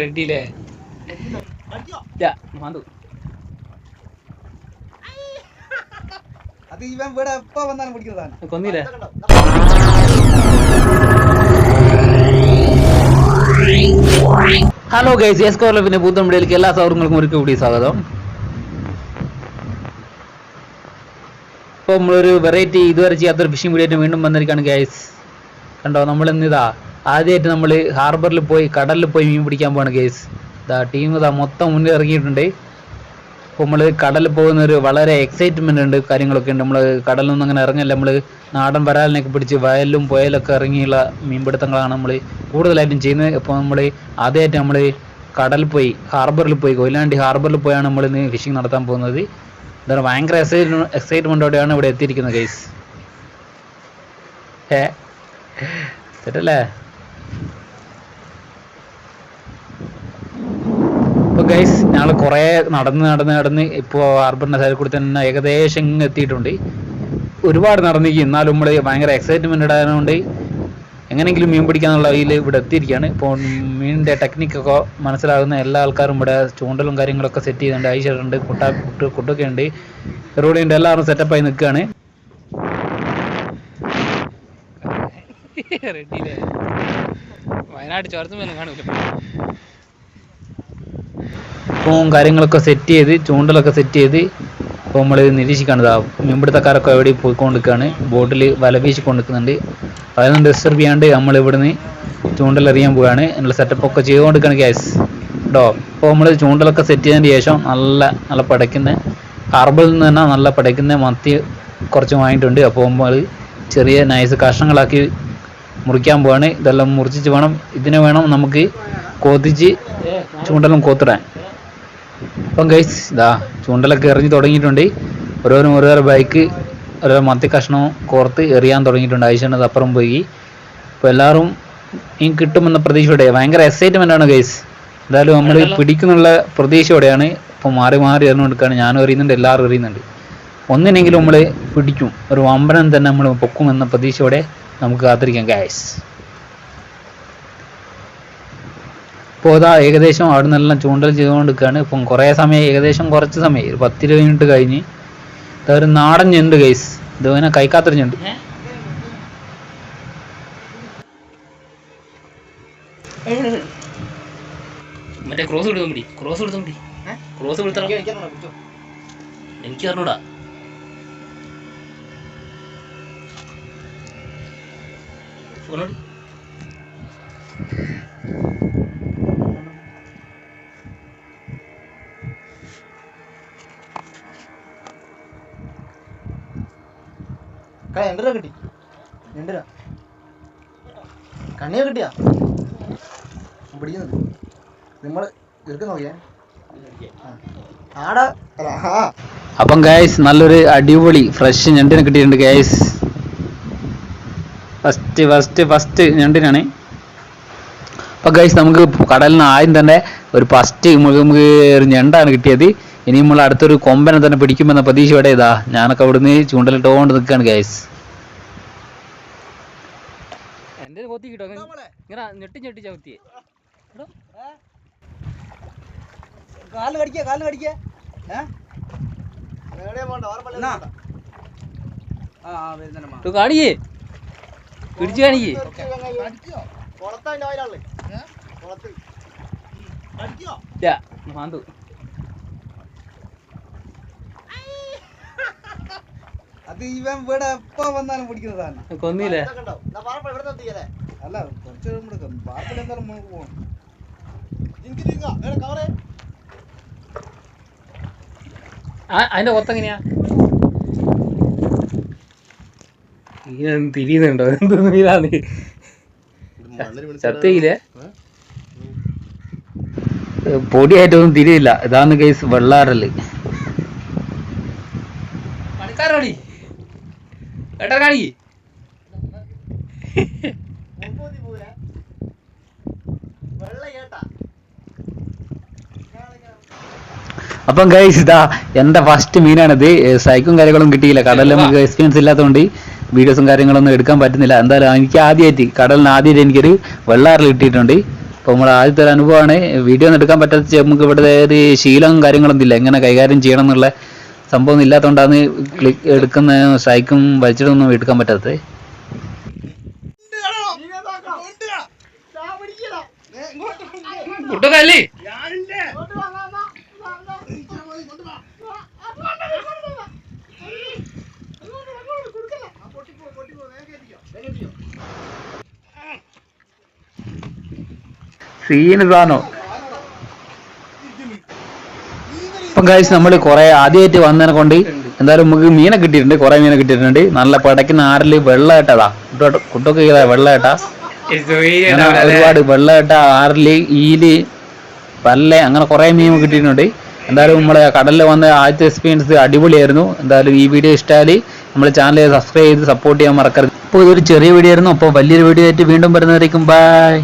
റെഡിയില്ലേ? അത് ഇവൻ ഇവിടെ എപ്പോ വന്നാലും പിടിക്കുന്നതാണ് കൊന്നില്ലേ? ഹലോ ഗൈസ് എസ് കോർലപ്പിന്റെ പൂത്തമ്പടിയിലേക്ക് എല്ലാ സൗഹൃദങ്ങൾക്കും ഒരിക്കൽ കൂടി സ്വാഗതം. ഇപ്പോൾ നമ്മളൊരു വെറൈറ്റി ഇതുവരെ ചെയ്യാത്തൊരു ഫിഷിംഗ് വീഡിയോ വീണ്ടും വന്നിരിക്കുകയാണ് ഗൈസ്. കണ്ടോ നമ്മൾ ഇന്നിതാ ആദ്യമായിട്ട് നമ്മൾ ഹാർബറിൽ പോയി കടലിൽ പോയി മീൻ പിടിക്കാൻ പോവാണ് കേസ് ഇതാ ടീം ഇതാ മൊത്തം മുന്നിൽ ഇറങ്ങിയിട്ടുണ്ട്. അപ്പോൾ നമ്മൾ കടലിൽ പോകുന്ന ഒരു വളരെ എക്സൈറ്റ്മെന്റ് ഉണ്ട് കാര്യങ്ങളൊക്കെ ഉണ്ട്. നമ്മൾ കടലിൽ നിന്നും അങ്ങനെ ഇറങ്ങില്ല. നമ്മൾ നാടൻ വരാലിനൊക്കെ പിടിച്ച് വയലിലും പുയലൊക്കെ ഇറങ്ങിയുള്ള മീൻപിടുത്തങ്ങളാണ് നമ്മൾ കൂടുതലായിട്ടും ചെയ്യുന്നത്. അപ്പോൾ നമ്മൾ ആദ്യമായിട്ട് നമ്മൾ കടലിൽ പോയി ഹാർബറിൽ പോയി കൊയിലാണ്ടി ഹാർബറിൽ പോയാണ് നമ്മൾ ഇന്ന് ഫിഷിംഗ് നടത്താൻ പോകുന്നത്. എന്താണ് ഭയങ്കര എക്സൈറ്റ് എക്സൈറ്റ്മെന്റോടെയാണ് ഇവിടെ എത്തിയിരിക്കുന്നത് ഗൈസ് ഏ തെറ്റല്ലേ? ഇപ്പൊ ഗൈസ് ഞങ്ങൾ കുറേ നടന്ന് നടന്ന് നടന്ന് ഇപ്പോൾ ഹാർബറിന്റെ സൈഡിൽ കൂടി തന്നെ ഏകദേശം എത്തിയിട്ടുണ്ട്. ഒരുപാട് നടന്നിരിക്കും എന്നാലും നമ്മൾ ഭയങ്കര എക്സൈറ്റ്മെന്റ് ആയതുകൊണ്ട് എങ്ങനെയെങ്കിലും മീൻ പിടിക്കാന്നുള്ള അതിൽ ഇവിടെ എത്തിയിരിക്കുകയാണ്. ഇപ്പോൾ മീനിന്റെ ടെക്നിക്കൊക്കെ മനസ്സിലാകുന്ന എല്ലാ ആൾക്കാരും ഇവിടെ ചൂണ്ടലും കാര്യങ്ങളൊക്കെ സെറ്റ് ചെയ്യുന്നുണ്ട് ഐശ്വരുണ്ട് കുട്ട കുട്ട് കുട്ടൊക്കെ ഉണ്ട്. റോഡിന്റെ എല്ലാവരും സെറ്റപ്പായി നിൽക്കുകയാണ്. വയനാട് ചോർത്തുമ്പോൾ കാണൂല. ഉപ്പും കാര്യങ്ങളൊക്കെ സെറ്റ് ചെയ്ത് ചൂണ്ടലൊക്കെ സെറ്റ് ചെയ്ത് ഇപ്പോൾ നമ്മൾ നിരീക്ഷിക്കാണ്. മീൻപിടുത്തക്കാരൊക്കെ എവിടെ പോയിക്കൊണ്ടിരിക്കുകയാണ് ബോട്ടിൽ വല വീശി കൊണ്ടിരിക്കുന്നുണ്ട് അതൊന്നും ഡിസ്റ്റർബ് ചെയ്യാണ്ട് നമ്മൾ ഇവിടുന്ന് ചൂണ്ടലെറിയാൻ പോവുകയാണ് എന്നുള്ള സെറ്റപ്പ് ഒക്കെ ചെയ്തുകൊണ്ടിരിക്കുകയാണ് ഗ്യാസ് കേട്ടോ അപ്പോൾ നമ്മൾ ചൂണ്ടലൊക്കെ സെറ്റ് ചെയ്തതിന് ശേഷം നല്ല നല്ല പടയ്ക്കുന്ന ഹാർബറിൽ നിന്ന് തന്നെ നല്ല പടയ്ക്കുന്ന മത്തി കുറച്ച് വാങ്ങിയിട്ടുണ്ട്. അപ്പോൾ നമ്മൾ ചെറിയ നൈസ് കഷ്ണങ്ങളാക്കി മുറിക്കാൻ പോവാണ്. ഇതെല്ലാം മുറിച്ചിട്ട് വേണം. ഇതിനെ വേണം നമുക്ക് കൊതിച്ച് ചൂണ്ടലും കോത്തിടാൻ. അപ്പം ഗൈസ് ഇതാ ചൂണ്ടലൊക്കെ എറിഞ്ഞ് തുടങ്ങിയിട്ടുണ്ട്. ഓരോരും ഓരോരോ ബൈക്ക് ഓരോ മത്തി കഷ്ണവും കോർത്ത് എറിയാൻ തുടങ്ങിയിട്ടുണ്ട്. ആയിഷണത് അപ്പുറം പോയി. അപ്പോൾ എല്ലാവരും ഈ കിട്ടുമെന്ന പ്രതീക്ഷയോടെ ഭയങ്കര എക്സൈറ്റ്മെന്റ് ആണ് ഗൈസ് എന്തായാലും നമ്മൾ പിടിക്കുന്നുള്ള പ്രതീക്ഷയോടെയാണ് ഇപ്പോൾ മാറി മാറി എറിഞ്ഞുകൊടുക്കുകയാണ് ഞാനും എറിയുന്നുണ്ട് എല്ലാവരും എറിയുന്നുണ്ട്. ഒന്നിനെങ്കിലും നമ്മൾ പിടിക്കും. ഒരു വമ്പനം തന്നെ നമ്മൾ പൊക്കുമെന്ന പ്രതീക്ഷയോടെ നമുക്ക് കാത്തിരിക്കാം ഗൈസ് ഇപ്പോൾ അതാ ഏകദേശം അവിടെ നിന്നെല്ലാം ചൂണ്ടൽ ചെയ്തുകൊണ്ടിരിക്കുകയാണ്. ഇപ്പം കുറേ സമയം ഏകദേശം കുറച്ച് സമയം ഒരു പത്തിരുപത് മിനിറ്റ് കഴിഞ്ഞ്. ഇതൊരു ഒരു നാടൻ ഞണ്ട് ഗൈസ് ഇത് ഇങ്ങനെ കൈക്കാത്തൊരു ഞണ്ട്. മറ്റേ ക്രോസ് കൊടുത്താൽ മതി ക്രോസ് കൊടുത്താൽ മതി ക്രോസ് കൊടുത്താൽ എനിക്ക് അറിഞ്ഞൂടാ. ഫോണോട് രണ്ടര കിട്ടി. രണ്ടര. കണ്ണിയ കിട്ടിയാ? പിടിക്കുന്നത് നമ്മൾ ഇറക്കി നോക്കിയേ? അപ്പം ഗൈസ് നല്ലൊരു അടിപൊളി ഫ്രഷ് ഞണ്ടിനെ കിട്ടിയിട്ടുണ്ട് ഗൈസ് ഫസ്റ്റ് ഫസ്റ്റ് ഫസ്റ്റ് ഞണ്ടിനാണ്. അപ്പൊ ഗൈസ് നമുക്ക് കടലിൽ നിന്ന് ആദ്യം തന്നെ ഒരു ഫസ്റ്റ് നമുക്ക് ഒരു ഞണ്ടാണ് കിട്ടിയത്. ഇനി നമ്മൾ അടുത്തൊരു കൊമ്പനെ തന്നെ പിടിക്കുമെന്ന പ്രതീക്ഷയോടെ ഇതാ ഞാനൊക്കെ അവിടുന്ന് ചൂണ്ടലിട്ടുകൊണ്ട് നിൽക്കുകയാണ് ഗൈസ് എന്റെ കൊത്തി കിട്ടോ ഇങ്ങനെ ഞെട്ടി ഞെട്ടി ചവിത്തിയേ കാലിന് കടിക്കുക കാലിന് കടിക്കുക ഏ എവിടെയാ പോണ്ട ഓർമ്മ അത് ഇവൻ ഇവിടെ എപ്പോ വന്നാലും പിടിക്കുന്നതാണ് കൊന്നില്ലേ? അല്ല കുറച്ച് എടുക്കും പാർപ്പിൽ എന്തായാലും പോകണം അതിന്റെ കൊത്തെങ്ങനെയാ തിരിയുന്നുണ്ടോ? എന്തൊന്നും ഇതാന്ന് ചത്തയില്ലേ പൊടിയായിട്ടൊന്നും തിരിയില്ല. ഇതാണ് കേസ് വെള്ളാറൽ പണിക്കാരോടി ഏട്ടാ കാണിക്ക് അപ്പം ഗൈസ് ഇതാ എന്റെ ഫസ്റ്റ് മീനാണിത്. സൈക്കും കാര്യങ്ങളും കിട്ടിയില്ല. കടലിൽ നമുക്ക് എക്സ്പീരിയൻസ് ഇല്ലാത്തതുകൊണ്ട് വീഡിയോസും കാര്യങ്ങളൊന്നും എടുക്കാൻ പറ്റുന്നില്ല. എന്തായാലും എനിക്ക് ആദ്യമായിട്ട് കടലിന് ആദ്യമായിട്ട് എനിക്കൊരു വെള്ളാറിൽ കിട്ടിയിട്ടുണ്ട്. അപ്പോൾ നമ്മൾ ആദ്യത്തെ ഒരു അനുഭവമാണ്. വീഡിയോ ഒന്നും എടുക്കാൻ പറ്റാത്ത നമുക്ക് ഇവിടെ ഒരു ശീലവും കാര്യങ്ങളൊന്നും ഇല്ല. എങ്ങനെ കൈകാര്യം ചെയ്യണം എന്നുള്ള സംഭവം ഇല്ലാത്തതുകൊണ്ടാണ് ക്ലിക്ക് എടുക്കുന്ന സൈക്കും വലിച്ചിട്ടൊന്നും എടുക്കാൻ പറ്റാത്തത്. സീന് സാധനം ഇപ്പം കാഴ്ച നമ്മൾ കുറെ ആദ്യമായിട്ട് വന്നതിനെ കൊണ്ട് എന്തായാലും നമുക്ക് മീനെ കിട്ടിയിട്ടുണ്ട് കുറെ മീനെ കിട്ടിയിട്ടുണ്ട്. നല്ല പടയ്ക്കുന്ന ആറിൽ വെള്ളമായിട്ടാ കുട്ടൊക്കെ ചെയ്താ വെള്ളമായിട്ടാ ഒരുപാട് വെള്ളമായിട്ട ആറിൽ ഈൽ പല്ല അങ്ങനെ കുറെ മീൻ കിട്ടിയിട്ടുണ്ട്. എന്തായാലും നമ്മളെ കടലിൽ വന്ന ആദ്യത്തെ എക്സ്പീരിയൻസ് അടിപൊളിയായിരുന്നു. എന്തായാലും ഈ വീഡിയോ ഇഷ്ടമായാൽ നമ്മുടെ ചാനൽ സബ്സ്ക്രൈബ് ചെയ്ത് സപ്പോർട്ട് ചെയ്യാൻ മറക്കരുത്. ഇപ്പോൾ ഇതൊരു ചെറിയ വീഡിയോ ആയിരുന്നു. അപ്പോൾ വലിയൊരു വീഡിയോ ആയിട്ട് വീണ്ടും വരുന്നതായിരിക്കും ബൈ